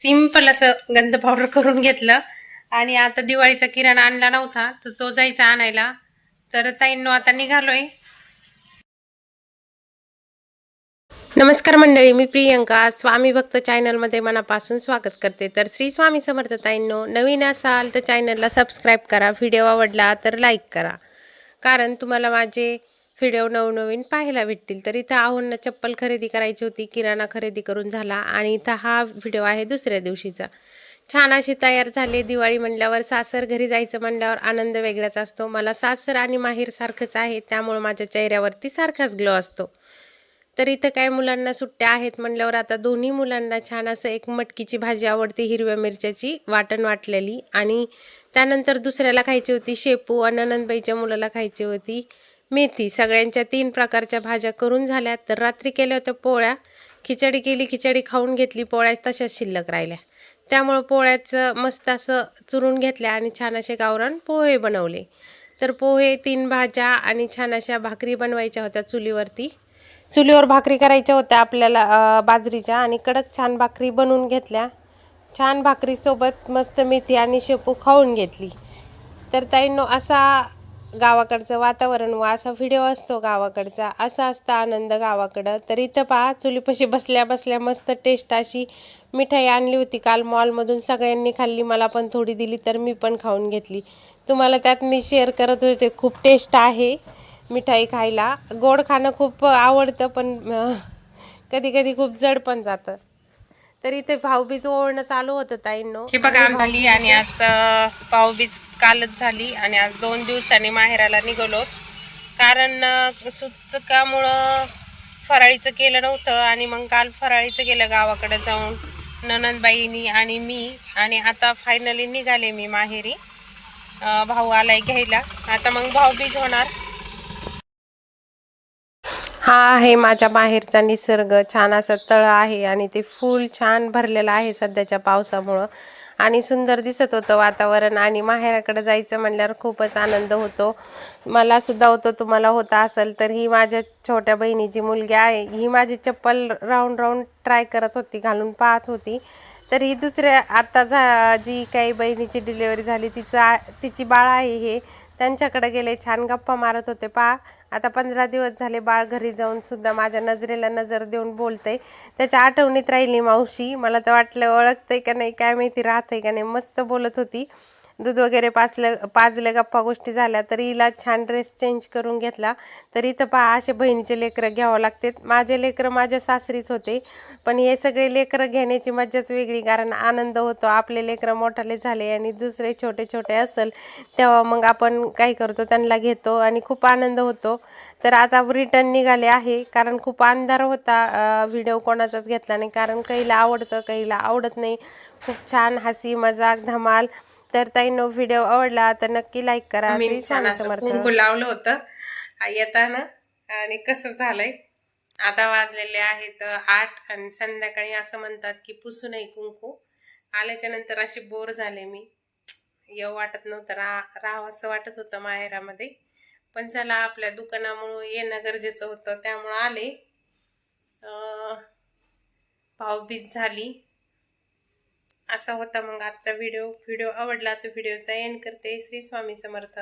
Simple असं गंध powder करून घेतलं. आणि आता दिवाळीचा किराणा आणला नव्हता तर तो जायचा आणायला. तर ताईंनो आता निघालोय. नमस्कार मंडळी मी प्रियंका. स्वामी भक्त चॅनलमध्ये मनापासून स्वागत करते. तर श्री स्वामी समर्थ ताईंनो नवीन असाल तर चॅनलला सबस्क्राईब करा व्हिडिओ आवडला तर लाईक करा. कारण तुम्हाला माझे व्हिडिओ नवनवीन पाहायला भेटतील. तर इथं आहोंना चप्पल खरेदी करायची होती किराणा खरेदी करून झाला आणि इथं हा व्हिडिओ आहे दुसऱ्या दिवशीचा. छान अशी तयार झाली दिवाळी म्हणल्यावर सासर घरी जायचं म्हणल्यावर आनंद वेगळाच असतो. मला सासर आणि माहेर सारखंच आहे त्यामुळं माझ्या चेहऱ्यावरती सारखाच ग्लो असतो. तर इथं काय मुलांना सुट्ट्या आहेत म्हणल्यावर आता दोन्ही मुलांना छान असं एक मटकीची भाजी आवडते हिरव्या मिरच्याची वाटण वाटलेली. आणि त्यानंतर दुसऱ्याला खायची होती शेपू आणि नंदबाईच्या मुलाला खायची होती. मेथी सगळ्यांच्या तीन प्रकारच्या भाज्या करून झाल्या. तर रात्री केल्या होत्या पोळ्या. खिचडी केली खिचडी खाऊन घेतली पोळ्या तशाच शिल्लक राहिल्या. त्यामुळं पोळ्याचं मस्त असं चुरून घेतल्या आणि छान असे गावरान पोहे बनवले. तर पोहे तीन भाज्या आणि छान अशा भाकरी बनवायच्या होत्या चुलीवरती. चुलीवर भाकरी करायच्या होत्या आपल्याला बाजरीच्या आणि कडक छान भाकरी बनवून घेतल्या. छान भाकरीसोबत मस्त मेथी आणि शेपू खाऊन घेतली. तर ताईंनो असा गावाकडचं वातावरण व असा व्हिडिओ असतो गावाकडचा. असा असता आनंद गावाकडं. तर इथं पहा चुलीपाशी बसल्या बसल्या मस्त टेस्ट अशी मिठाई आणली होती. काल मॉलमधून सगळ्यांनी खाल्ली. मला पण थोडी दिली तर मी पण खाऊन घेतली. तुम्हाला त्यात मी शेअर करत होते खूप टेस्ट आहे मिठाई खायला. गोड खाणं खूप आवडतं पण कधी कधी खूप जड पण जातं. तर इथे भाऊबीज ओळणं चालू होतं ताईंनो. हे बघा झाली आणि आज भाऊबीज कालच झाली आणि आज दोन दिवसांनी माहेराला निघालो. कारण सुतकामुळं फराळीचं केलं नव्हतं आणि मग काल फराळीचं केलं गावाकडे जाऊन. ननंदबाईनी आणि मी आणि आता फायनली निघाले मी माहेरी. भाऊ आलाय घ्यायला. आता मग भाऊबीज होणार. हा आहे माझ्या बाहेरचा निसर्ग. छान असं तळ आहे आणि ते फूल छान भरलेलं आहे सध्याच्या पावसामुळं. आणि सुंदर दिसत होतं वातावरण आणि माहेराकडे जायचं म्हणल्यावर खूपच आनंद होतो. मला सुद्धा होतो तुम्हाला होता असेल तर ही माझ्या छोट्या बहिणीची मुलगी आहे. ही माझी चप्पल राऊंड राऊंड ट्राय करत होती घालून पाहत होती. तर ही दुसऱ्या आत्ता झा जी काही बहिणीची डिलेवरी झाली तिचा तिची बाळ आहे हे. त्यांच्याकडे गेले छान गप्पा मारत होते. पा आता पंधरा दिवस झाले बाळ घरी जाऊन सुद्धा माझ्या नजरेला नजर देऊन बोलतंय. त्याच्या आठवणीत राहिली मावशी. मला तर वाटलं ओळखतंय का नाही काय माहिती राहतंय का नाही मस्त बोलत होती. दूध वगैरे पाचलं पाजलं गप्पा गोष्टी झाल्या तर हिला छान ड्रेस चेंज करून घेतला. तर इथं पहा असे बहिणीचे लेकरं घ्यावं लागतात. माझे लेकरं माझ्या सासरीच होते पण हे सगळे लेकरं घेण्याची मज्जाच वेगळी कारण आनंद होतो. आपले लेकरं मोठाले झाले आणि दुसरे छोटे छोटे असेल तेव्हा मग आपण काय करतो त्यांना घेतो आणि खूप आनंद होतो. तर आता रिटर्न निघाले आहे कारण खूप अंधार होता व्हिडिओ कोणाचाच घेतला नाही. कारण काहीला आवडतं काहीला आवडत नाही. खूप छान हसी मजाक धमाल. तर ताईनो व्हिडिओ आवडला तर नक्की लाईक करा. मी छान असं. कुंकू लावलं होतं. येताना आणि कसं झालंय? आता वाजलेले आहेत आठ आणि संध्याकाळी असं म्हणतात की पुसू नाही कुंकू. आल्याच्यानंतर अशी बोर झाले मी. येऊ वाटत नव्हतं रा राहावं असं वाटत होतं माहेरामध्ये. पण चला आपल्या दुकानामुळं येणं गरजेचं होतं. त्यामुळं आले. भाऊबीज झाली. असा होता मग आजचा व्हिडिओ व्हिडिओ आवडला तर व्हिडिओचा एंड करते. श्री स्वामी समर्थ.